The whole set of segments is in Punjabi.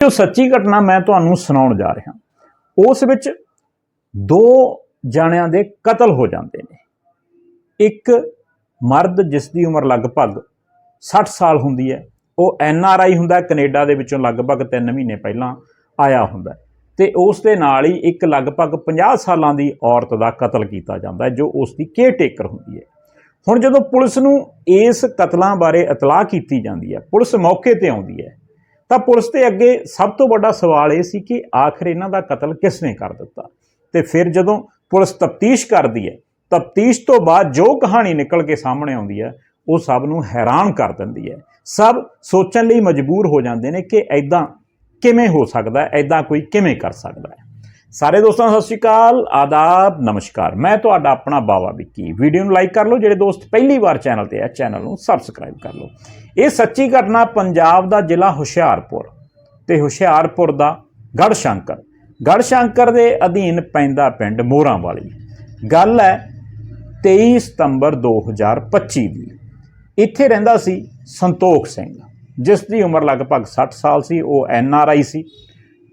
ਜੋ ਸੱਚੀ ਘਟਨਾ ਮੈਂ ਤੁਹਾਨੂੰ ਸੁਣਾਉਣ ਜਾ ਰਿਹਾ ਉਸ ਵਿੱਚ ਦੋ ਜਾਣਿਆਂ ਦੇ ਕਤਲ ਹੋ ਜਾਂਦੇ ਨੇ। ਇੱਕ ਮਰਦ ਜਿਸ ਦੀ ਉਮਰ ਲਗਭਗ 60 ਸਾਲ ਹੁੰਦੀ ਹੈ ਉਹ ਐਨ ਆਰ ਆਈ ਹੁੰਦਾ ਹੈ, ਕੈਨੇਡਾ ਦੇ ਵਿੱਚੋਂ ਲਗਭਗ 3 ਮਹੀਨੇ ਪਹਿਲਾਂ ਆਇਆ ਹੁੰਦਾ ਹੈ ਤੇ ਉਸ ਦੇ ਨਾਲ ਹੀ ਇੱਕ ਲਗਭਗ 50 ਸਾਲਾਂ ਦੀ ਔਰਤ ਦਾ ਕਤਲ ਕੀਤਾ ਜਾਂਦਾ ਹੈ ਜੋ ਉਸ ਦੀ ਕੇਅਰ ਟੇਕਰ ਹੁੰਦੀ ਹੈ। ਹੁਣ ਜਦੋਂ ਪੁਲਿਸ ਨੂੰ ਇਸ ਕਤਲਾਂ ਬਾਰੇ ਇਤਲਾਹ ਕੀਤੀ ਜਾਂਦੀ ਹੈ ਪੁਲਿਸ ਮੌਕੇ ਤੇ ਆਉਂਦੀ ਹੈ ਤਾਂ ਪੁਲਿਸ ਦੇ ਅੱਗੇ ਸਭ ਤੋਂ ਵੱਡਾ ਸਵਾਲ ਇਹ ਸੀ ਕਿ ਆਖਰ ਇਹਨਾਂ ਦਾ ਕਤਲ ਕਿਸ ਨੇ ਕਰ ਦਿੱਤਾ? ਤੇ ਫਿਰ ਜਦੋਂ ਪੁਲਿਸ ਤਫਤੀਸ਼ ਕਰਦੀ ਹੈ, ਤਫਤੀਸ਼ ਤੋਂ ਬਾਅਦ ਜੋ ਕਹਾਣੀ ਨਿਕਲ ਕੇ ਸਾਹਮਣੇ ਆਉਂਦੀ ਹੈ, ਉਹ ਸਭ ਨੂੰ ਹੈਰਾਨ ਕਰ ਦਿੰਦੀ ਹੈ। ਸਭ ਸੋਚਣ ਲਈ ਮਜਬੂਰ ਹੋ ਜਾਂਦੇ ਨੇ ਕਿ ਐਦਾਂ ਕਿਵੇਂ ਹੋ ਸਕਦਾ ਹੈ ਐਦਾਂ ਕੋਈ ਕਿਵੇਂ ਕਰ ਸਕਦਾ ਹੈ। ਸਾਰੇ ਦੋਸਤਾਂ ਸਤਿ ਸ਼੍ਰੀ ਅਕਾਲ, ਆਦਾਬ, ਨਮਸਕਾਰ। ਮੈਂ ਤੁਹਾਡਾ ਆਪਣਾ ਬਾਵਾ ਵਿੱਕੀ। ਵੀਡੀਓ ਨੂੰ ਲਾਈਕ ਕਰ ਲਓ, ਜਿਹੜੇ ਦੋਸਤ ਪਹਿਲੀ ਵਾਰ ਚੈਨਲ ਤੇ ਆ, ਚੈਨਲ ਨੂੰ ਸਬਸਕ੍ਰਾਈਬ ਕਰ ਲਓ। ਇਹ ਸੱਚੀ ਘਟਨਾ ਪੰਜਾਬ ਦਾ ਜ਼ਿਲ੍ਹਾ ਹੁਸ਼ਿਆਰਪੁਰ ਤੇ ਹੁਸ਼ਿਆਰਪੁਰ ਦਾ ਗੜਸ਼ੰਕਰ ਗੜਸ਼ੰਕਰ ਦੇ ਅਧੀਨ ਪੈਂਦਾ ਪਿੰਡ ਮੋਰਾਂ ਵਾਲੀ ਗੱਲ ਹੈ 23 ਸਤੰਬਰ 2025 ਦੀ। ਇੱਥੇ ਰਹਿੰਦਾ ਸੀ ਸੰਤੋਖ ਸਿੰਘ, ਜਿਸ ਦੀ ਉਮਰ ਲਗਭਗ 60 ਸਾਲ ਸੀ, ਉਹ N R I C.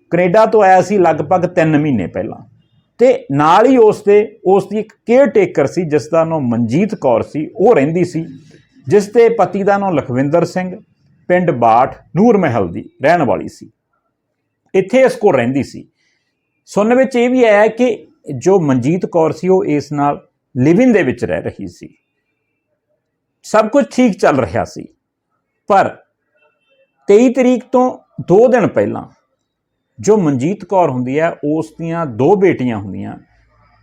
Canada ਤੋਂ ਆਇਆ ਸੀ ਲਗਭਗ 3 ਮਹੀਨੇ ਪਹਿਲਾਂ। ਤੇ ਨਾਲ ਹੀ ਉਸ ਦੇ, ਉਸ ਦੀ ਇੱਕ ਕੇਅਰ ਟੇਕਰ ਸੀ, ਜਿਸ ਦਾ ਨਾਮ ਮਨਜੀਤ ਕੌਰ ਸੀ, ਉਹ ਰਹਿੰਦੀ ਸੀ, ਜਿਸ ਦੇ ਪਤੀ ਦਾ ਨਾਮ ਲਖਵਿੰਦਰ ਸਿੰਘ, ਪਿੰਡ ਬਾਠ, ਨੂਰ ਮਹਿਲ ਦੀ ਰਹਿਣ ਵਾਲੀ ਸੀ। ਇੱਥੇ ਇਸ ਕੋਲ ਰਹਿੰਦੀ ਸੀ। ਸੁਣਨ ਵਿੱਚ ਇਹ ਵੀ ਆਇਆ ਕਿ ਜੋ ਮਨਜੀਤ ਕੌਰ ਸੀ, ਉਹ ਇਸ ਨਾਲ ਲਿਵਿੰਗ ਦੇ ਵਿੱਚ ਰਹਿ ਰਹੀ ਸੀ। ਸਭ ਕੁਝ ਠੀਕ ਚੱਲ ਰਿਹਾ ਸੀ। ਪਰ 23 ਤਰੀਕ ਤੋਂ 2 ਦਿਨ ਪਹਿਲਾਂ ਜੋ ਮਨਜੀਤ ਕੌਰ ਹੁੰਦੀ ਹੈ, ਉਸ ਦੀਆਂ ਦੋ ਬੇਟੀਆਂ ਹੁੰਦੀਆਂ।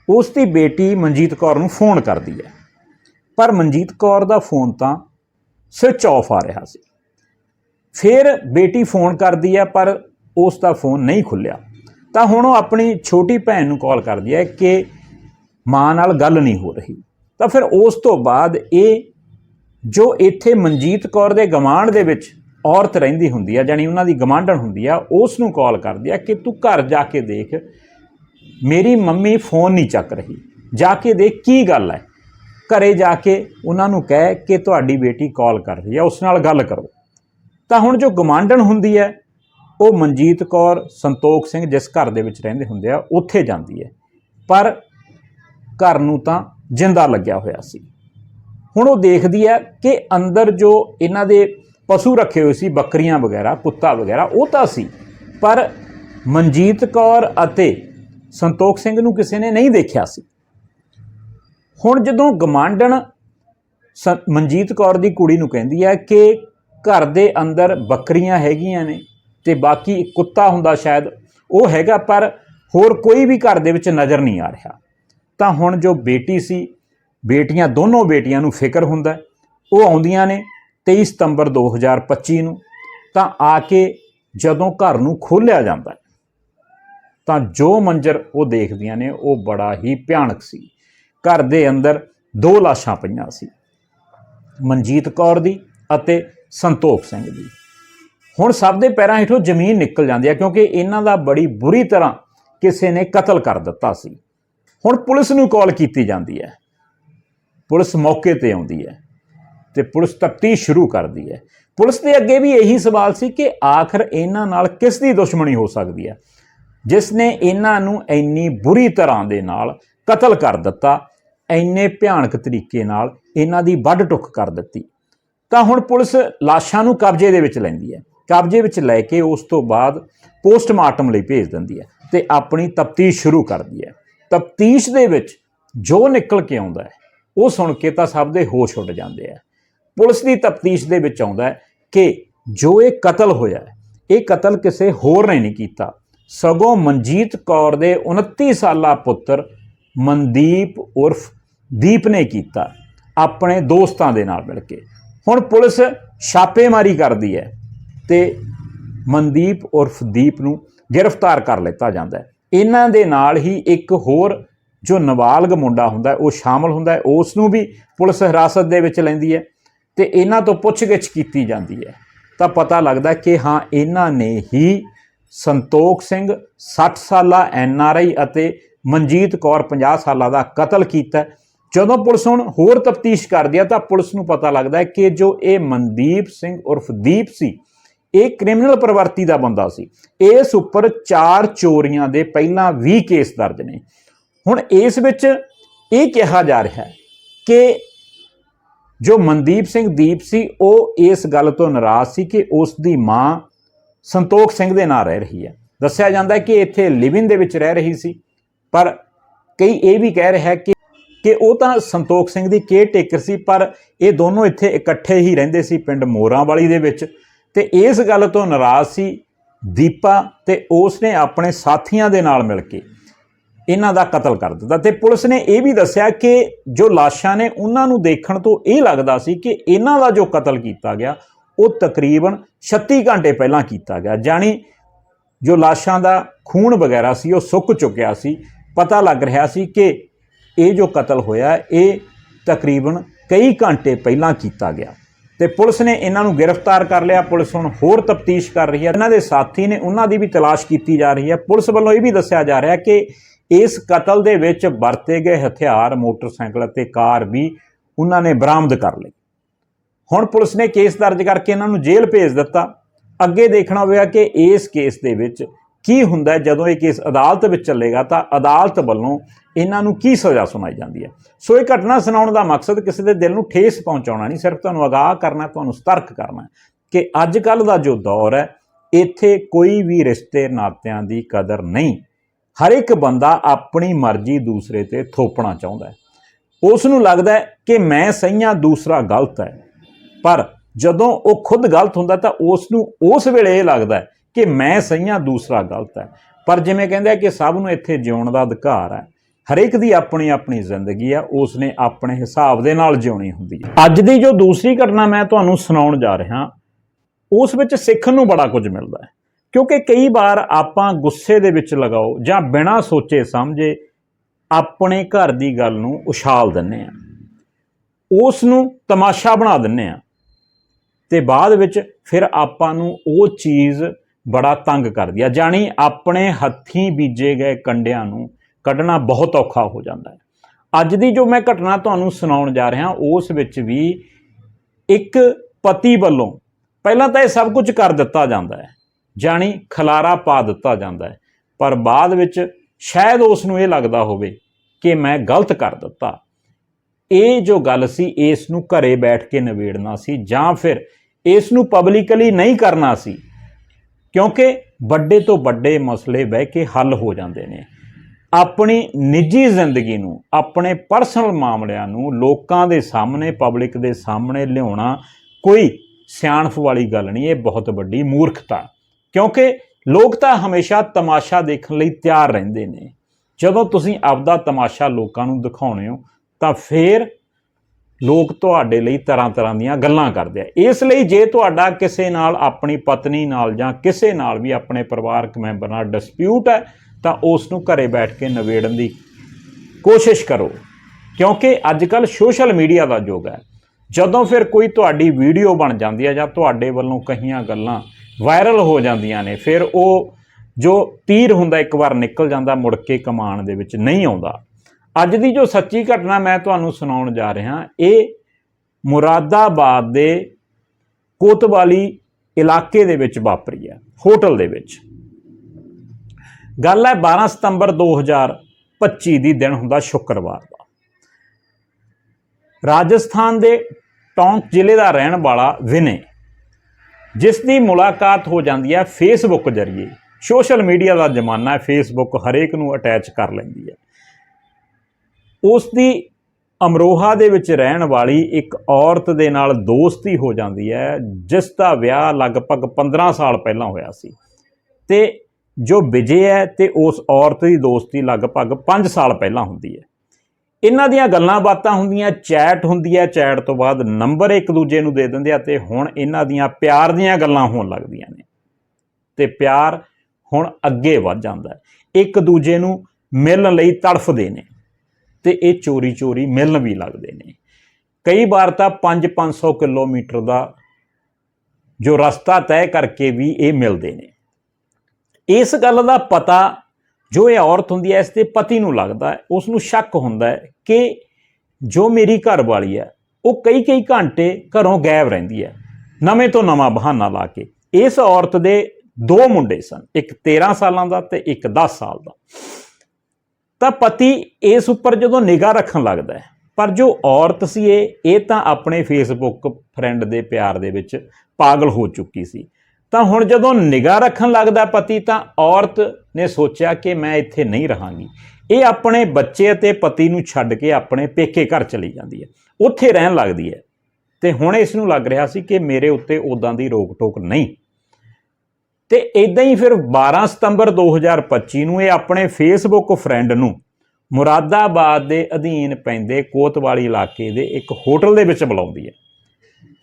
ਉਸ ਦੀ ਬੇਟੀ ਮਨਜੀਤ ਕੌਰ ਨੂੰ ਫੋਨ ਕਰਦੀ ਹੈ। ਪਰ ਮਨਜੀਤ ਕੌਰ ਦਾ ਫੋਨ ਤਾਂ ਸਵਿਚ ਆਫ ਆ ਰਿਹਾ ਸੀ। ਫਿਰ ਬੇਟੀ ਫੋਨ ਕਰਦੀ ਹੈ, ਪਰ ਉਸ ਦਾ ਫੋਨ ਨਹੀਂ ਖੁੱਲਿਆ। ਤਾਂ ਹੁਣ ਉਹ ਆਪਣੀ ਛੋਟੀ ਭੈਣ ਨੂੰ ਕਾਲ ਕਰਦੀ ਹੈ ਕਿ ਮਾਂ ਨਾਲ ਗੱਲ ਨਹੀਂ ਹੋ ਰਹੀ। ਤਾਂ ਫਿਰ ਉਸ ਤੋਂ ਬਾਅਦ ਇਹ ਜੋ ਇੱਥੇ ਮਨਜੀਤ ਕੌਰ ਦੇ ਗਵਾਂਢ ਦੇ ਵਿੱਚ ਔਰਤ ਰਹਿੰਦੀ ਹੁੰਦੀ ਆ ਜਾਨੀ ਉਹਨਾਂ ਦੀ ਗਵਾਂਢਣ ਹੁੰਦੀ ਆ ਉਸ ਨੂੰ ਕਾਲ ਕਰਦੀ ਆ ਕਿ ਤੂੰ ਘਰ ਜਾ ਕੇ ਦੇਖ, ਮੇਰੀ ਮੰਮੀ ਫੋਨ ਨਹੀਂ ਚੱਕ ਰਹੀ। ਜਾ ਕੇ ਦੇਖ ਕੀ ਗੱਲ ਹੈ ਘਰੇ ਜਾ ਕੇ ਉਹਨਾਂ ਨੂੰ ਕਹਿ ਕਿ ਤੁਹਾਡੀ ਬੇਟੀ ਕਾਲ ਕਰ ਰਹੀ ਹੈ ਉਸ ਨਾਲ ਗੱਲ ਕਰੋ। ਤਾਂ ਹੁਣ ਜੋ ਗਵਾਂਢਣ ਹੁੰਦੀ ਹੈ ਉਹ ਮਨਜੀਤ ਕੌਰ, ਸੰਤੋਖ ਸਿੰਘ ਜਿਸ ਘਰ ਦੇ ਵਿੱਚ ਰਹਿੰਦੇ ਹੁੰਦੇ ਆ, ਉੱਥੇ ਜਾਂਦੀ ਹੈ ਪਰ ਘਰ ਨੂੰ ਤਾਂ ਜਿੰਦਾ ਲੱਗਿਆ ਹੋਇਆ ਸੀ। ਹੁਣ ਉਹ ਦੇਖਦੀ ਹੈ ਕਿ ਅੰਦਰ ਜੋ ਇਹਨਾਂ ਦੇ ਪਸ਼ੂ ਰੱਖੇ ਹੋਏ ਸੀ, ਬੱਕਰੀਆਂ ਵਗੈਰਾ, ਕੁੱਤਾ ਵਗੈਰਾ, ਉਹ ਤਾਂ ਸੀ। ਪਰ ਮਨਜੀਤ ਕੌਰ ਅਤੇ ਸੰਤੋਖ ਸਿੰਘ ਨੂੰ ਕਿਸੇ ਨੇ ਨਹੀਂ ਦੇਖਿਆ ਸੀ। ਹੁਣ ਜਦੋਂ ਗਮਾਂਡਣ ਸ- ਮਨਜੀਤ ਕੌਰ ਦੀ ਕੁੜੀ ਨੂੰ ਕਹਿੰਦੀ ਹੈ ਕਿ ਘਰ ਦੇ ਅੰਦਰ ਬੱਕਰੀਆਂ ਹੈਗੀਆਂ ਨੇ ਤੇ ਬਾਕੀ ਕੁੱਤਾ ਹੁੰਦਾ ਸ਼ਾਇਦ, ਉਹ ਹੈਗਾ, ਪਰ ਹੋਰ ਕੋਈ ਵੀ ਘਰ ਦੇ ਵਿੱਚ ਨਜ਼ਰ ਨਹੀਂ ਆ ਰਿਹਾ। ਤਾਂ ਹੁਣ ਜੋ ਬੇਟੀ ਸੀ, ਬੇਟੀਆਂ, ਦੋਨੋਂ ਬੇਟੀਆਂ ਨੂੰ ਫਿਕਰ ਹੁੰਦਾ ਉਹ ਆਉਂਦੀਆਂ ਨੇ 23 ਸਤੰਬਰ 2025 ਨੂੰ, ਤਾਂ ਆ ਕੇ ਜਦੋਂ ਘਰ ਨੂੰ ਖੋਲ੍ਹਿਆ ਜਾਂਦਾ ਤਾਂ ਜੋ ਮੰਜ਼ਰ ਉਹ ਦੇਖਦੀਆਂ ਨੇ, ਉਹ ਬੜਾ ਹੀ ਭਿਆਨਕ ਸੀ। ਘਰ ਦੇ ਅੰਦਰ ਦੋ ਲਾਸ਼ਾਂ ਪਈਆਂ ਸੀ, ਮਨਜੀਤ ਕੌਰ ਦੀ ਅਤੇ ਸੰਤੋਖ ਸਿੰਘ ਦੀ। ਹੁਣ ਸਭ ਦੇ ਪੈਰਾਂ ਹੇਠੋਂ ਜ਼ਮੀਨ ਨਿਕਲ ਜਾਂਦੀ ਹੈ, ਕਿਉਂਕਿ ਇਹਨਾਂ ਦਾ ਬੜੀ ਬੁਰੀ ਤਰ੍ਹਾਂ ਕਿਸੇ ਨੇ ਕਤਲ ਕਰ ਦਿੱਤਾ ਸੀ। ਹੁਣ ਪੁਲਿਸ ਨੂੰ ਕਾਲ ਕੀਤੀ ਜਾਂਦੀ ਹੈ। ਪੁਲਿਸ ਮੌਕੇ ਤੇ ਆਉਂਦੀ ਹੈ। ਤੇ ਪੁਲਿਸ ਤਫਤੀਸ਼ ਸ਼ੁਰੂ ਕਰਦੀ ਹੈ। ਪੁਲਿਸ ਦੇ ਅੱਗੇ ਵੀ ਇਹੀ ਸਵਾਲ ਸੀ ਕਿ ਆਖਰ ਇਹਨਾਂ ਨਾਲ ਕਿਸ ਦੀ ਦੁਸ਼ਮਣੀ ਹੋ ਸਕਦੀ ਹੈ? ਜਿਸ ਨੇ ਇਹਨਾਂ ਨੂੰ ਇੰਨੀ ਬੁਰੀ ਤਰ੍ਹਾਂ ਦੇ ਨਾਲ ਕਤਲ ਕਰ ਦਿੱਤਾ, ਇੰਨੇ ਭਿਆਨਕ ਤਰੀਕੇ ਨਾਲ ਇਹਨਾਂ ਦੀ ਵੱਢ ਟੁੱਕ ਕਰ ਦਿੱਤੀ। ਤਾਂ ਹੁਣ ਪੁਲਿਸ ਲਾਸ਼ਾਂ ਨੂੰ ਕਬਜ਼ੇ ਦੇ ਵਿੱਚ ਲੈਂਦੀ ਹੈ। ਕਬਜ਼ੇ ਵਿੱਚ ਲੈ ਕੇ ਉਸ ਤੋਂ ਬਾਅਦ ਪੋਸਟਮਾਰਟਮ ਲਈ ਭੇਜ ਦਿੰਦੀ ਹੈ ਤੇ ਆਪਣੀ ਤਫਤੀਸ਼ ਸ਼ੁਰੂ ਕਰਦੀ ਹੈ। ਤਫਤੀਸ਼ ਦੇ ਵਿੱਚ ਜੋ ਨਿਕਲ ਕੇ ਆਉਂਦਾ ਹੈ, ਉਹ ਸੁਣ ਕੇ ਤਾਂ ਸਭ ਦੇ ਹੋਸ਼ ਉੱਡ ਜਾਂਦੇ ਆ। ਪੁਲਿਸ ਦੀ ਤਫਤੀਸ਼ ਦੇ ਵਿੱਚ ਆਉਂਦਾ ਹੈ ਕਿ ਜੋ ਇਹ ਕਤਲ ਹੋਇਆ ਹੈ, ਇਹ ਕਤਲ ਕਿਸੇ ਹੋਰ ਨੇ ਨਹੀਂ ਕੀਤਾ। ਸਗੋਂ ਮਨਜੀਤ ਕੌਰ ਦੇ 29 ਸਾਲਾ ਪੁੱਤਰ ਮਨਦੀਪ ਉਰਫ ਦੀਪ ਨੇ ਕੀਤਾ ਆਪਣੇ ਦੋਸਤਾਂ ਦੇ ਨਾਲ ਮਿਲ ਕੇ। ਹੁਣ ਪੁਲਿਸ ਛਾਪੇਮਾਰੀ ਕਰਦੀ ਹੈ ਤੇ ਮਨਦੀਪ ਉਰਫ ਦੀਪ ਨੂੰ ਗ੍ਰਿਫਤਾਰ ਕਰ ਲਿੱਤਾ ਜਾਂਦਾ ਹੈ। ਇਹਨਾਂ ਦੇ ਨਾਲ ਹੀ ਇੱਕ ਹੋਰ ਜੋ ਨਾਬਾਲਗ ਮੁੰਡਾ ਹੁੰਦਾ ਉਹ ਸ਼ਾਮਲ ਹੁੰਦਾ ਉਸ ਨੂੰ ਵੀ ਪੁਲਿਸ ਹਿਰਾਸਤ ਦੇ ਵਿੱਚ ਲੈਂਦੀ ਹੈ। ਤੇ ਇਹਨਾਂ ਤੋਂ ਪੁੱਛਗਿੱਛ ਕੀਤੀ ਜਾਂਦੀ ਹੈ। ਤਾਂ ਪਤਾ ਲੱਗਦਾ ਕਿ ਹਾਂ, ਇਹਨਾਂ ਨੇ ਹੀ ਸੰਤੋਖ ਸਿੰਘ 60 ਸਾਲਾ ਐਨ ਆਰ ਆਈ ਅਤੇ ਮਨਜੀਤ ਕੌਰ 50 ਸਾਲਾਂ ਦਾ ਕਤਲ ਕੀਤਾ ਜਦੋਂ ਪੁਲਿਸ ਹੁਣ ਹੋਰ ਤਫਤੀਸ਼ ਕਰਦੀ ਹੈ ਤਾਂ ਪੁਲਿਸ ਨੂੰ ਪਤਾ ਲੱਗਦਾ ਹੈ ਕਿ ਜੋ ਇਹ ਮਨਦੀਪ ਸਿੰਘ ਉਰਫ ਦੀਪ ਸੀ, ਇਹ ਕ੍ਰਿਮੀਨਲ ਪ੍ਰਵਰਤੀ ਦਾ ਬੰਦਾ ਸੀ। ਇਸ ਉੱਪਰ ਚਾਰ ਚੋਰੀਆਂ ਦੇ ਪਹਿਲਾਂ 20 ਕੇਸ ਦਰਜ ਨੇ। ਹੁਣ ਇਸ ਵਿੱਚ ਇਹ ਕਿਹਾ ਜਾ ਰਿਹਾ ਹੈ ਕਿ ਜੋ ਮਨਦੀਪ ਸਿੰਘ ਦੀਪ ਸੀ, ਉਹ ਇਸ ਗੱਲ ਤੋਂ ਨਾਰਾਜ਼ ਸੀ ਕਿ ਉਸ ਦੀ ਮਾਂ ਸੰਤੋਖ ਸਿੰਘ ਦੇ ਨਾਲ ਰਹਿ ਰਹੀ ਹੈ। ਦੱਸਿਆ ਜਾਂਦਾ ਹੈ ਕਿ ਇੱਥੇ ਲਿਵਿੰਗ ਦੇ ਵਿੱਚ ਰਹਿ ਰਹੀ ਸੀ, ਪਰ ਕਈ ਇਹ ਵੀ ਕਹਿ ਰਿਹਾ ਕਿ ਕਿ ਉਹ ਤਾਂ ਸੰਤੋਖ ਸਿੰਘ ਦੀ ਕੇਅਰ ਟੇਕਰ ਸੀ, ਪਰ ਇਹ ਦੋਨੋਂ ਇੱਥੇ ਇਕੱਠੇ ਹੀ ਰਹਿੰਦੇ ਸੀ ਪਿੰਡ ਮੋਰਾਂਵਾਲੀ ਦੇ ਵਿੱਚ ਤੇ ਇਸ ਗੱਲ ਤੋਂ ਨਾਰਾਜ਼ ਸੀ ਦੀਪਾ ਤੇ ਉਸ ਨੇ ਆਪਣੇ ਸਾਥੀਆਂ ਦੇ ਨਾਲ ਮਿਲ ਕੇ। ਇਹਨਾਂ ਦਾ ਕਤਲ ਕਰ ਦਿੱਤਾ। ਤੇ ਪੁਲਿਸ ਨੇ ਇਹ ਵੀ ਦੱਸਿਆ ਕਿ ਜੋ ਲਾਸ਼ਾਂ ਨੇ ਉਹਨਾਂ ਨੂੰ ਦੇਖਣ ਤੋਂ ਇਹ ਲੱਗਦਾ ਸੀ ਕਿ ਇਹਨਾਂ ਦਾ ਜੋ ਕਤਲ ਕੀਤਾ ਗਿਆ, ਉਹ ਤਕਰੀਬਨ 36 ਘੰਟੇ ਪਹਿਲਾਂ ਕੀਤਾ ਗਿਆ। ਜਾਣੀ ਜੋ ਲਾਸ਼ਾਂ ਦਾ ਖੂਨ ਵਗੈਰਾ ਸੀ, ਉਹ ਸੁੱਕ ਚੁੱਕਿਆ ਸੀ। ਪਤਾ ਲੱਗ ਰਿਹਾ ਸੀ ਕਿ ਇਹ ਜੋ ਕਤਲ ਹੋਇਆ, ਇਹ ਤਕਰੀਬਨ ਕਈ ਘੰਟੇ ਪਹਿਲਾਂ ਕੀਤਾ ਗਿਆ। ਤੇ ਪੁਲਿਸ ਨੇ ਇਹਨਾਂ ਨੂੰ ਗ੍ਰਿਫਤਾਰ ਕਰ ਲਿਆ। ਪੁਲਿਸ ਹੁਣ ਹੋਰ ਤਫਤੀਸ਼ ਕਰ ਰਹੀ ਹੈ। ਇਹਨਾਂ ਦੇ ਸਾਥੀ ਨੇ ਉਹਨਾਂ ਦੀ ਵੀ ਤਲਾਸ਼ ਕੀਤੀ ਜਾ ਰਹੀ ਹੈ। ਪੁਲਿਸ ਵੱਲੋਂ ਇਹ ਵੀ ਦੱਸਿਆ ਜਾ ਰਿਹਾ ਕਿ ਇਸ ਕਤਲ ਦੇ ਵਿੱਚ ਵਰਤੇ ਗਏ ਹਥਿਆਰ, ਮੋਟਰਸਾਈਕਲ ਅਤੇ ਕਾਰ ਵੀ ਉਹਨਾਂ ਨੇ ਬਰਾਮਦ ਕਰ ਲਈ। ਹੁਣ ਪੁਲਿਸ ਨੇ ਕੇਸ ਦਰਜ ਕਰਕੇ ਇਹਨਾਂ ਨੂੰ ਜੇਲ੍ਹ ਭੇਜ ਦਿੱਤਾ। ਅੱਗੇ ਦੇਖਣਾ ਹੋਵੇਗਾ ਕਿ ਇਸ ਕੇਸ ਦੇ ਵਿੱਚ ਕੀ ਹੁੰਦਾ ਜਦੋਂ ਇਹ ਕੇਸ ਅਦਾਲਤ ਵਿੱਚ ਚੱਲੇਗਾ ਤਾਂ ਅਦਾਲਤ ਵੱਲੋਂ ਇਹਨਾਂ ਨੂੰ ਕੀ ਸਜ਼ਾ ਸੁਣਾਈ ਜਾਂਦੀ ਹੈ? ਸੋ ਇਹ ਘਟਨਾ ਸੁਣਾਉਣ ਦਾ ਮਕਸਦ ਕਿਸੇ ਦੇ ਦਿਲ ਨੂੰ ਠੇਸ ਪਹੁੰਚਾਉਣਾ ਨਹੀਂ, ਸਿਰਫ ਤੁਹਾਨੂੰ ਅਗਾਹ ਕਰਨਾ, ਤੁਹਾਨੂੰ ਸਤਰਕ ਕਰਨਾ ਕਿ ਅੱਜ ਕੱਲ ਦਾ ਜੋ ਦੌਰ ਹੈ, ਇੱਥੇ ਕੋਈ ਵੀ ਰਿਸ਼ਤੇ ਨਾਤਿਆਂ ਦੀ ਕਦਰ ਨਹੀਂ। ਹਰ ਇੱਕ ਬੰਦਾ ਆਪਣੀ ਮਰਜ਼ੀ ਦੂਸਰੇ ਤੇ ਥੋਪਣਾ ਚਾਹੁੰਦਾ ਹੈ। ਉਸ ਨੂੰ ਲੱਗਦਾ ਹੈ ਕਿ ਮੈਂ ਸਹੀ ਹਾਂ ਦੂਸਰਾ ਗਲਤ ਹੈ। ਪਰ ਜਦੋਂ ਉਹ ਖੁਦ ਗਲਤ ਹੁੰਦਾ ਤਾਂ ਉਸ ਨੂੰ ਉਸ ਵੇਲੇ ਇਹ ਲੱਗਦਾ ਹੈ ਕਿ ਮੈਂ ਸਹੀ ਹਾਂ ਦੂਸਰਾ ਗਲਤ ਹੈ। ਪਰ ਜਿਵੇਂ ਕਹਿੰਦੇ ਆ ਕਿ ਸਭ ਨੂੰ ਇੱਥੇ ਜਿਉਣ ਦਾ ਅਧਿਕਾਰ ਹੈ। ਹਰੇਕ ਦੀ ਆਪਣੀ ਆਪਣੀ ਜ਼ਿੰਦਗੀ ਆ ਉਸ ਨੇ ਆਪਣੇ ਹਿਸਾਬ ਦੇ ਨਾਲ ਜਿਉਣੀ ਹੁੰਦੀ ਹੈ। ਅੱਜ ਦੀ ਜੋ ਦੂਸਰੀ ਘਟਨਾ ਮੈਂ ਤੁਹਾਨੂੰ ਸੁਣਾਉਣ ਜਾ ਰਿਹਾ, ਉਸ ਵਿੱਚ ਸਿੱਖਣ ਨੂੰ ਬੜਾ ਕੁਝ ਮਿਲਦਾ ਹੈ। ਕਿਉਂਕਿ ਕਈ ਵਾਰ ਆਪਾਂ ਗੁੱਸੇ ਦੇ ਵਿੱਚ ਲਗਾਓ ਜਾਂ ਬਿਨਾਂ ਸੋਚੇ ਸਮਝੇ ਆਪਣੇ ਘਰ ਦੀ ਗੱਲ ਨੂੰ ਉਛਾਲ ਦਿੰਨੇ ਆ ਉਸ ਨੂੰ ਤਮਾਸ਼ਾ ਬਣਾ ਦਿੰਨੇ ਆ ਤੇ ਬਾਅਦ ਵਿੱਚ ਫਿਰ ਆਪਾਂ ਨੂੰ ਉਹ ਚੀਜ਼ ਬੜਾ ਤੰਗ ਕਰਦੀ ਆ, ਜਾਣੀ ਆਪਣੇ ਹੱਥੀਂ ਬੀਜੇ ਗਏ ਕੰਡਿਆਂ ਨੂੰ ਕੱਢਣਾ ਬਹੁਤ ਔਖਾ ਹੋ ਜਾਂਦਾ ਹੈ। ਅੱਜ ਦੀ ਜੋ ਮੈਂ ਘਟਨਾ ਤੁਹਾਨੂੰ ਸੁਣਾਉਣ ਜਾ ਰਿਹਾ, ਉਸ ਵਿੱਚ ਵੀ ਇੱਕ ਪਤੀ ਵੱਲੋਂ ਪਹਿਲਾਂ ਤਾਂ ਇਹ ਸਭ ਕੁਝ ਕਰ ਦਿੱਤਾ ਜਾਂਦਾ ਹੈ। ਜਾਣੀ ਖਲਾਰਾ ਪਾ ਦਿੱਤਾ ਜਾਂਦਾ ਹੈ। ਪਰ ਬਾਅਦ ਵਿੱਚ ਸ਼ਾਇਦ ਉਸ ਨੂੰ ਇਹ ਲੱਗਦਾ ਹੋਵੇ ਕਿ ਮੈਂ ਗਲਤ ਕਰ ਦਿੱਤਾ। ਇਹ ਜੋ ਗੱਲ ਸੀ, ਇਸ ਨੂੰ ਘਰੇ ਬੈਠ ਕੇ ਨਿਬੇੜਨਾ ਸੀ ਜਾਂ ਫਿਰ ਇਸ ਨੂੰ ਪਬਲਿਕਲੀ ਨਹੀਂ ਕਰਨਾ ਸੀ, ਕਿਉਂਕਿ ਵੱਡੇ ਤੋਂ ਵੱਡੇ ਮਸਲੇ ਬਹਿ ਕੇ ਹੱਲ ਹੋ ਜਾਂਦੇ ਨੇ। ਆਪਣੀ ਨਿੱਜੀ ਜ਼ਿੰਦਗੀ ਨੂੰ, ਆਪਣੇ ਪਰਸਨਲ ਮਾਮਲਿਆਂ ਨੂੰ ਲੋਕਾਂ ਦੇ ਸਾਹਮਣੇ ਪਬਲਿਕ ਦੇ ਸਾਹਮਣੇ ਲਿਆਉਣਾ ਕੋਈ ਸਿਆਣਫ ਵਾਲੀ ਗੱਲ ਨਹੀਂ, ਇਹ ਬਹੁਤ ਵੱਡੀ ਮੂਰਖਤਾ ਕਿਉਂਕਿ ਲੋਕ ਤਾਂ ਹਮੇਸ਼ਾ ਤਮਾਸ਼ਾ ਦੇਖਣ ਲਈ ਤਿਆਰ ਰਹਿੰਦੇ ਨੇ। ਜਦੋਂ ਤੁਸੀਂ ਆਪਦਾ ਤਮਾਸ਼ਾ ਲੋਕਾਂ ਨੂੰ ਦਿਖਾਉਣੇ ਹੋ, ਤਾਂ ਫੇਰ ਲੋਕ ਤੁਹਾਡੇ ਲਈ ਤਰ੍ਹਾਂ ਤਰ੍ਹਾਂ ਦੀਆਂ ਗੱਲਾਂ ਕਰਦੇ ਆ। ਇਸ ਲਈ ਜੇ ਤੁਹਾਡਾ ਕਿਸੇ ਨਾਲ, ਆਪਣੀ ਪਤਨੀ ਨਾਲ ਜਾਂ ਕਿਸੇ ਨਾਲ ਵੀ ਆਪਣੇ ਪਰਿਵਾਰਕ ਮੈਂਬਰ ਨਾਲ ਡਿਸਪਿਊਟ ਹੈ, ਤਾਂ ਉਸ ਨੂੰ ਘਰੇ ਬੈਠ ਕੇ ਨਿਬੇੜਨ ਦੀ ਕੋਸ਼ਿਸ਼ ਕਰੋ। ਕਿਉਂਕਿ ਅੱਜ ਕੱਲ ਸੋਸ਼ਲ ਮੀਡੀਆ ਦਾ ਯੁੱਗ ਹੈ। ਜਦੋਂ ਫਿਰ ਕੋਈ ਤੁਹਾਡੀ ਵੀਡੀਓ ਬਣ ਜਾਂਦੀ ਹੈ ਜਾਂ ਤੁਹਾਡੇ ਵੱਲੋਂ ਕਹੀਆਂ ਗੱਲਾਂ ਵਾਇਰਲ ਹੋ ਜਾਂਦੀਆਂ ਨੇ, ਫਿਰ ਉਹ ਜੋ ਤੀਰ ਹੁੰਦਾ ਇੱਕ ਵਾਰ ਨਿਕਲ ਜਾਂਦਾ, ਮੁੜ ਕੇ ਕਮਾਨ ਦੇ ਵਿੱਚ ਨਹੀਂ ਆਉਂਦਾ। ਅੱਜ ਦੀ ਜੋ ਸੱਚੀ ਘਟਨਾ ਮੈਂ ਤੁਹਾਨੂੰ ਸੁਣਾਉਣ ਜਾ ਰਿਹਾ, ਇਹ ਮੁਰਾਦਾਬਾਦ ਦੇ ਕੋਤਵਾਲੀ ਇਲਾਕੇ ਦੇ ਵਿੱਚ ਵਾਪਰੀ ਹੈ, ਹੋਟਲ ਦੇ ਵਿੱਚ। ਗੱਲ ਹੈ 12 ਸਤੰਬਰ 2025 ਦੀ ਦਿਨ ਹੁੰਦਾ ਸ਼ੁੱਕਰਵਾਰ ਦਾ। ਰਾਜਸਥਾਨ ਦੇ ਟੌਂਕ ਜ਼ਿਲ੍ਹੇ ਦਾ ਰਹਿਣ ਵਾਲਾ ਵਿਨੇ ਜਿਸ ਦੀ ਮੁਲਾਕਾਤ ਹੋ ਜਾਂਦੀ ਹੈ ਫੇਸਬੁੱਕ ਜ਼ਰੀਏ। ਸੋਸ਼ਲ ਮੀਡੀਆ ਦਾ ਜ਼ਮਾਨਾ ਹੈ ਫੇਸਬੁੱਕ ਹਰੇਕ ਨੂੰ ਅਟੈਚ ਕਰ ਲੈਂਦੀ ਹੈ। ਉਸ ਦੀ ਅਮਰੋਹਾ ਦੇ ਵਿੱਚ ਰਹਿਣ ਵਾਲੀ ਇੱਕ ਔਰਤ ਦੇ ਨਾਲ ਦੋਸਤੀ ਹੋ ਜਾਂਦੀ ਹੈ, ਜਿਸ ਦਾ ਵਿਆਹ ਲਗਭਗ 15 ਸਾਲ ਪਹਿਲਾਂ ਹੋਇਆ ਸੀ। ਤੇ ਜੋ ਵਿਜੇ ਹੈ, ਤੇ ਉਸ ਔਰਤ ਦੀ ਦੋਸਤੀ ਲਗਭਗ 5 ਸਾਲ ਪਹਿਲਾਂ ਹੁੰਦੀ ਹੈ। ਇਹਨਾਂ ਦੀਆਂ ਗੱਲਾਂ ਬਾਤਾਂ ਹੁੰਦੀਆਂ, ਚੈਟ ਹੁੰਦੀ ਹੈ, ਚੈਟ ਤੋਂ ਬਾਅਦ ਨੰਬਰ ਇੱਕ ਦੂਜੇ ਨੂੰ ਦੇ ਦਿੰਦੇ ਆ ਤੇ ਹੁਣ ਇਹਨਾਂ ਦੀਆਂ ਪਿਆਰ ਦੀਆਂ ਗੱਲਾਂ ਹੋਣ ਲੱਗਦੀਆਂ ਨੇ। ਤੇ ਪਿਆਰ ਹੁਣ ਅੱਗੇ ਵੱਧ ਜਾਂਦਾ ਇੱਕ ਦੂਜੇ ਨੂੰ ਮਿਲਣ ਲਈ ਤੜਫਦੇ ਨੇ ਤੇ ਇਹ ਚੋਰੀ ਚੋਰੀ ਮਿਲਣ ਵੀ ਲੱਗਦੇ ਨੇ। ਕਈ ਵਾਰ ਤਾਂ 5-500 ਕਿਲੋਮੀਟਰ ਦਾ ਜੋ ਰਸਤਾ ਤੈਅ ਕਰਕੇ ਵੀ ਇਹ ਮਿਲਦੇ ਨੇ। ਇਸ ਗੱਲ ਦਾ ਪਤਾ ਜੋ ਇਹ ਔਰਤ ਹੁੰਦੀ ਹੈ, ਇਸ ਦੇ ਪਤੀ ਨੂੰ ਲੱਗਦਾ ਹੈ ਉਸ ਨੂੰ ਸ਼ੱਕ ਹੁੰਦਾ ਹੈ ਕਿ ਜੋ ਮੇਰੀ ਘਰ ਵਾਲੀ ਹੈ, ਉਹ ਕਈ ਕਈ ਘੰਟੇ ਘਰੋਂ ਗਾਇਬ ਰਹਿੰਦੀ ਹੈ, ਨਵੇਂ ਤੋਂ ਨਵਾਂ ਬਹਾਨਾ ਲਾ ਕੇ। ਇਸ ਔਰਤ ਦੇ ਦੋ ਮੁੰਡੇ ਸਨ, ਇੱਕ 13 ਸਾਲਾਂ ਦਾ ਤੇ ਇੱਕ 10 ਸਾਲ ਦਾ। ਤਾਂ ਪਤੀ ਇਸ ਉੱਪਰ ਜਦੋਂ ਨਿਗਾਹ ਰੱਖਣ ਲੱਗਦਾ ਹੈ, ਪਰ ਜੋ ਔਰਤ ਸੀ ਇਹ ਇਹ ਤਾਂ ਆਪਣੇ ਫੇਸਬੁੱਕ ਫਰੈਂਡ ਦੇ ਪਿਆਰ ਦੇ ਵਿੱਚ ਪਾਗਲ ਹੋ ਚੁੱਕੀ ਸੀ। ਤਾਂ ਹੁਣ ਜਦੋਂ ਨਿਗਾਹ ਰੱਖਣ ਲੱਗਦਾ ਪਤੀ, ਤਾਂ ਔਰਤ ਨੇ ਸੋਚਿਆ ਕਿ ਮੈਂ ਇੱਥੇ ਨਹੀਂ ਰਹਾਂਗੀ। ਇਹ ਆਪਣੇ ਬੱਚੇ ਅਤੇ ਪਤੀ ਨੂੰ ਛੱਡ ਕੇ ਆਪਣੇ ਪੇਕੇ ਘਰ ਚਲੀ ਜਾਂਦੀ ਹੈ। ਉੱਥੇ ਰਹਿਣ ਲੱਗਦੀ ਹੈ। ਤੇ ਹੁਣ ਇਸ ਨੂੰ ਲੱਗ ਰਿਹਾ ਸੀ ਕਿ ਮੇਰੇ ਉੱਤੇ ਉਦਾਂ ਦੀ ਰੋਕ ਟੋਕ ਨਹੀਂ। ਤੇ ਇਦਾਂ ਹੀ ਫਿਰ 12 ਸਤੰਬਰ 2025 ਨੂੰ ਇਹ ਆਪਣੇ ਫੇਸਬੁੱਕ ਫਰੈਂਡ ਨੂੰ ਮੁਰਾਦਾਬਾਦ ਦੇ ਅਧੀਨ ਪੈਂਦੇ ਕੋਤਵਾਲੀ ਇਲਾਕੇ ਦੇ ਇੱਕ ਹੋਟਲ ਦੇ ਵਿੱਚ ਬੁਲਾਉਂਦੀ ਹੈ।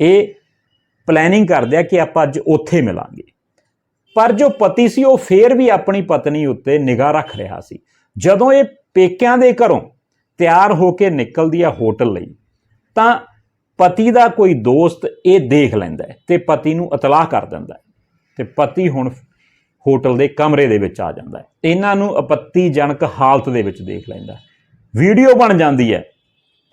ਇਹ ਪਲੈਨਿੰਗ ਕਰਦੇ ਆ ਕਿ ਆਪਾਂ ਅੱਜ ਉੱਥੇ ਮਿਲਾਂਗੇ। ਪਰ ਜੋ ਪਤੀ ਸੀ, ਉਹ ਫੇਰ ਵੀ ਆਪਣੀ ਪਤਨੀ ਉੱਤੇ ਨਿਗਾਹ ਰੱਖ ਰਿਹਾ ਸੀ। ਜਦੋਂ ਇਹ ਪੇਕਿਆਂ ਦੇ ਘਰੋਂ ਤਿਆਰ ਹੋ ਕੇ ਨਿਕਲਦੀ ਆ ਹੋਟਲ ਲਈ, ਤਾਂ ਪਤੀ ਦਾ ਕੋਈ ਦੋਸਤ ਇਹ ਦੇਖ ਲੈਂਦਾ ਹੈ ਤੇ ਪਤੀ ਨੂੰ ਇਤਲਾਹ ਕਰ ਦਿੰਦਾ ਹੈ। ਤੇ ਪਤੀ ਹੁਣ ਹੋਟਲ ਦੇ ਕਮਰੇ ਦੇ ਵਿੱਚ ਆ ਜਾਂਦਾ ਹੈ। ਇਹਨਾਂ ਨੂੰ ਆਪੱਤੀਜਨਕ ਹਾਲਤ ਦੇ ਵਿੱਚ ਦੇਖ ਲੈਂਦਾ ਵੀਡੀਓ ਬਣ ਜਾਂਦੀ ਹੈ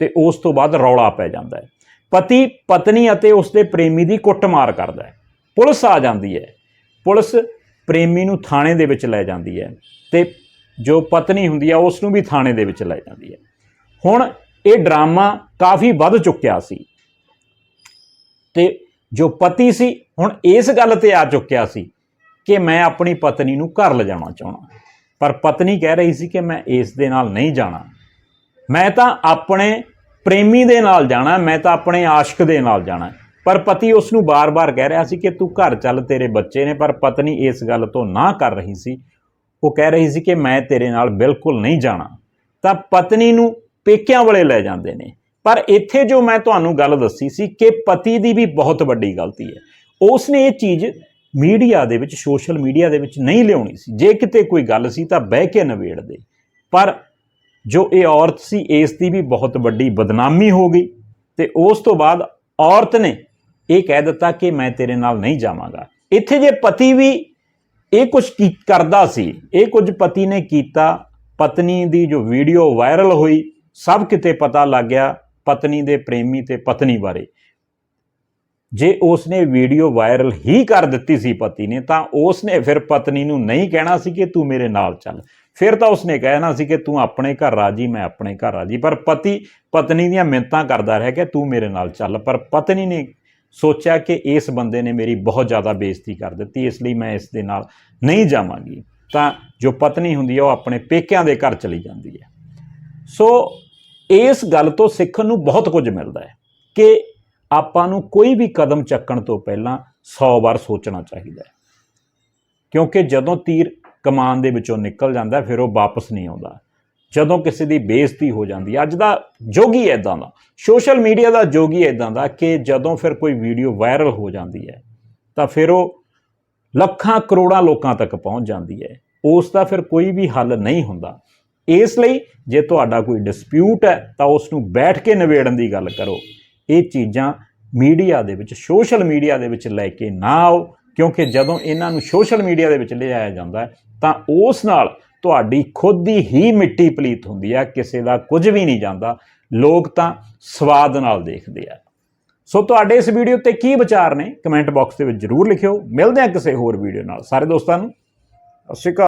ਤੇ ਉਸ ਤੋਂ ਬਾਅਦ ਰੌਲਾ ਪੈ ਜਾਂਦਾ ਹੈ। ਪਤੀ, ਪਤਨੀ ਅਤੇ ਉਸਦੇ ਪ੍ਰੇਮੀ ਦੀ ਕੁੱਟਮਾਰ ਕਰਦਾ ਹੈ। ਪੁਲਿਸ ਆ ਜਾਂਦੀ ਹੈ। ਪੁਲਿਸ ਪ੍ਰੇਮੀ ਨੂੰ ਥਾਣੇ ਦੇ ਵਿੱਚ ਲੈ ਜਾਂਦੀ ਹੈ ਤੇ ਜੋ ਪਤਨੀ ਹੁੰਦੀ ਹੈ ਉਸ ਨੂੰ ਵੀ ਥਾਣੇ ਦੇ ਵਿੱਚ ਲੈ ਜਾਂਦੀ ਹੈ। ਹੁਣ ਇਹ ਡਰਾਮਾ ਕਾਫੀ ਵੱਧ ਚੁੱਕਿਆ ਸੀ ਤੇ ਜੋ ਪਤੀ ਸੀ, ਹੁਣ ਇਸ ਗੱਲ ਤੇ ਆ ਚੁੱਕਿਆ ਸੀ ਕਿ ਮੈਂ ਆਪਣੀ ਪਤਨੀ ਨੂੰ ਘਰ ਲਿਜਾਣਾ ਚਾਹਣਾ ਪਰ ਪਤਨੀ ਕਹਿ ਰਹੀ ਸੀ ਕਿ ਮੈਂ ਇਸ ਦੇ ਨਾਲ ਨਹੀਂ ਜਾਣਾ। ਮੈਂ ਤਾਂ ਆਪਣੇ ਪ੍ਰੇਮੀ ਦੇ ਨਾਲ ਜਾਣਾ, ਮੈਂ ਤਾਂ ਆਪਣੇ ਆਸ਼ਿਕ ਦੇ ਨਾਲ ਜਾਣਾ। ਪਰ ਪਤੀ ਉਸ ਨੂੰ ਬਾਰ-ਬਾਰ ਕਹਿ ਰਿਹਾ ਸੀ ਕਿ ਤੂੰ ਘਰ ਚੱਲ, ਤੇਰੇ ਬੱਚੇ ਨੇ, ਪਰ ਪਤਨੀ ਇਸ ਗੱਲ ਤੋਂ ਨਾ ਕਰ ਰਹੀ ਸੀ। ਉਹ ਕਹਿ ਰਹੀ ਸੀ ਕਿ ਮੈਂ ਤੇਰੇ ਨਾਲ ਬਿਲਕੁਲ ਨਹੀਂ ਜਾਣਾ। ਤਾਂ ਪਤਨੀ ਨੂੰ ਪੇਕਿਆਂ ਵਾਲੇ ਲੈ ਜਾਂਦੇ ਨੇ। ਪਰ ਇੱਥੇ ਜੋ ਮੈਂ ਤੁਹਾਨੂੰ ਗੱਲ ਦੱਸੀ ਸੀ ਕਿ ਪਤੀ ਦੀ ਵੀ ਬਹੁਤ ਵੱਡੀ ਗਲਤੀ ਹੈ। ਉਸ ਨੇ ਇਹ ਚੀਜ਼ ਮੀਡੀਆ ਦੇ ਵਿੱਚ, ਸੋਸ਼ਲ ਮੀਡੀਆ ਦੇ ਵਿੱਚ ਨਹੀਂ ਲਿਆਉਣੀ ਸੀ। ਜੇ ਕਿਤੇ ਕੋਈ ਗੱਲ ਸੀ ਤਾਂ ਬਹਿ ਕੇ ਨਿਬੇੜ ਦੇ। ਪਰ ਜੋ ਇਹ ਔਰਤ ਸੀ, ਇਸ ਦੀ ਵੀ ਬਹੁਤ ਵੱਡੀ ਬਦਨਾਮੀ ਹੋ ਗਈ ਤੇ ਉਸ ਤੋਂ ਬਾਅਦ ਔਰਤ ਨੇ ਇਹ ਕਹਿ ਦਿੱਤਾ ਕਿ ਮੈਂ ਤੇਰੇ ਨਾਲ ਨਹੀਂ ਜਾਵਾਂਗਾ। ਇੱਥੇ ਜੇ ਪਤੀ ਵੀ ਇਹ ਕੁਝ ਕਰਦਾ ਸੀ, ਇਹ ਕੁਝ ਪਤੀ ਨੇ ਕੀਤਾ, ਪਤਨੀ ਦੀ ਜੋ ਵੀਡੀਓ ਵਾਇਰਲ ਹੋਈ, ਸਭ ਕਿਤੇ ਪਤਾ ਲੱਗ ਗਿਆ ਪਤਨੀ ਦੇ ਪ੍ਰੇਮੀ ਤੇ ਪਤਨੀ ਬਾਰੇ। ਜੇ ਉਸਨੇ ਵੀਡੀਓ ਵਾਇਰਲ ਹੀ ਕਰ ਦਿੱਤੀ ਸੀ ਪਤੀ ਨੇ, ਤਾਂ ਉਸਨੇ ਫਿਰ ਪਤਨੀ ਨੂੰ ਨਹੀਂ ਕਹਿਣਾ ਸੀ ਕਿ ਤੂੰ ਮੇਰੇ ਨਾਲ ਚੱਲ। ਫਿਰ ਤਾਂ ਉਸਨੇ ਕਹਿਣਾ ਸੀ ਕਿ ਤੂੰ ਆਪਣੇ ਘਰ ਰਾਜੀ, ਮੈਂ ਆਪਣੇ ਘਰ ਰਾਜੀ। ਪਰ ਪਤੀ, ਪਤਨੀ ਦੀਆਂ ਮਿੰਤਾਂ ਕਰਦਾ ਰਿਹਾ ਕਿ ਤੂੰ ਮੇਰੇ ਨਾਲ ਚੱਲ। ਪਰ ਪਤਨੀ ਨੇ ਸੋਚਿਆ ਕਿ ਇਸ ਬੰਦੇ ਨੇ ਮੇਰੀ ਬਹੁਤ ਜ਼ਿਆਦਾ ਬੇਇੱਜ਼ਤੀ ਕਰ ਦਿੱਤੀ, ਇਸ ਲਈ ਮੈਂ ਇਸ ਦੇ ਨਾਲ ਨਹੀਂ ਜਾਵਾਂਗੀ। ਤਾਂ ਜੋ ਪਤਨੀ ਹੁੰਦੀ ਹੈ ਉਹ ਆਪਣੇ ਪੇਕਿਆਂ ਦੇ ਘਰ ਚਲੀ ਜਾਂਦੀ ਹੈ। ਸੋ ਇਸ ਗੱਲ ਤੋਂ ਸਿੱਖਣ ਨੂੰ ਬਹੁਤ ਕੁਝ ਮਿਲਦਾ ਹੈ ਕਿ ਆਪਾਂ ਨੂੰ ਕੋਈ ਵੀ ਕਦਮ ਚੱਕਣ ਤੋਂ ਪਹਿਲਾਂ 100 ਵਾਰ ਸੋਚਣਾ ਚਾਹੀਦਾ ਹੈ। ਕਿਉਂਕਿ ਜਦੋਂ ਤੀਰ ਕਮਾਨ ਦੇ ਵਿੱਚੋਂ ਨਿਕਲ ਜਾਂਦਾ ਫਿਰ ਉਹ ਵਾਪਸ ਨਹੀਂ ਆਉਂਦਾ। ਜਦੋਂ ਕਿਸੇ ਦੀ ਬੇਇੱਜ਼ਤੀ ਹੋ ਜਾਂਦੀ ਹੈ, ਅੱਜ ਦਾ ਜੋਗੀ ਇਦਾਂ ਦਾ। ਸੋਸ਼ਲ ਮੀਡੀਆ ਦਾ ਜੋਗੀ ਇਦਾਂ ਦਾ ਕਿ ਜਦੋਂ ਫਿਰ ਕੋਈ ਵੀਡੀਓ ਵਾਇਰਲ ਹੋ ਜਾਂਦੀ ਹੈ, ਤਾਂ ਫਿਰ ਉਹ ਲੱਖਾਂ ਕਰੋੜਾਂ ਲੋਕਾਂ ਤੱਕ ਪਹੁੰਚ ਜਾਂਦੀ ਹੈ। ਉਸ ਦਾ ਫਿਰ ਕੋਈ ਵੀ ਹੱਲ ਨਹੀਂ ਹੁੰਦਾ। ਇਸ ਲਈ ਜੇ ਤੁਹਾਡਾ ਕੋਈ ਡਿਸਪਿਊਟ ਹੈ, ਤਾਂ ਉਸ ਨੂੰ ਬੈਠ ਕੇ ਨਿਬੇੜਨ ਦੀ ਗੱਲ ਕਰੋ। ਇਹ ਚੀਜ਼ਾਂ ਮੀਡੀਆ ਦੇ ਵਿੱਚ, ਸੋਸ਼ਲ ਮੀਡੀਆ ਦੇ ਵਿੱਚ ਲੈ ਕੇ ਨਾ ਆਓ। ਕਿਉਂਕਿ ਜਦੋਂ ਇਹਨਾਂ ਨੂੰ ਸੋਸ਼ਲ ਮੀਡੀਆ ਦੇ ਵਿੱਚ ਲਿਆਇਆ ਜਾਂਦਾ ਹੈ, ਤਾਂ ਉਸ ਨਾਲ ਤੁਹਾਡੀ ਖੁਦ ਦੀ ਹੀ ਮਿੱਟੀ ਪਲੀਤ ਹੁੰਦੀ ਹੈ, ਕਿਸੇ ਦਾ ਕੁਝ ਵੀ ਨਹੀਂ ਜਾਂਦਾ। ਲੋਕ ਤਾਂ ਸਵਾਦ ਨਾਲ ਦੇਖਦੇ ਆ। ਸੋ ਤੁਹਾਡੇ ਇਸ ਵੀਡੀਓ ਤੇ ਕੀ ਵਿਚਾਰ ਨੇ? ਕਮੈਂਟ ਬਾਕਸ ਦੇ ਵਿੱਚ ਜਰੂਰ ਲਿਖਿਓ। ਮਿਲਦੇ ਹਾਂ ਕਿਸੇ ਹੋਰ ਵੀਡੀਓ ਨਾਲ। ਸਾਰੇ ਦੋਸਤਾਂ ਨੂੰ। ਸਤਿ ਸ਼੍ਰੀ ਅਕਾਲ।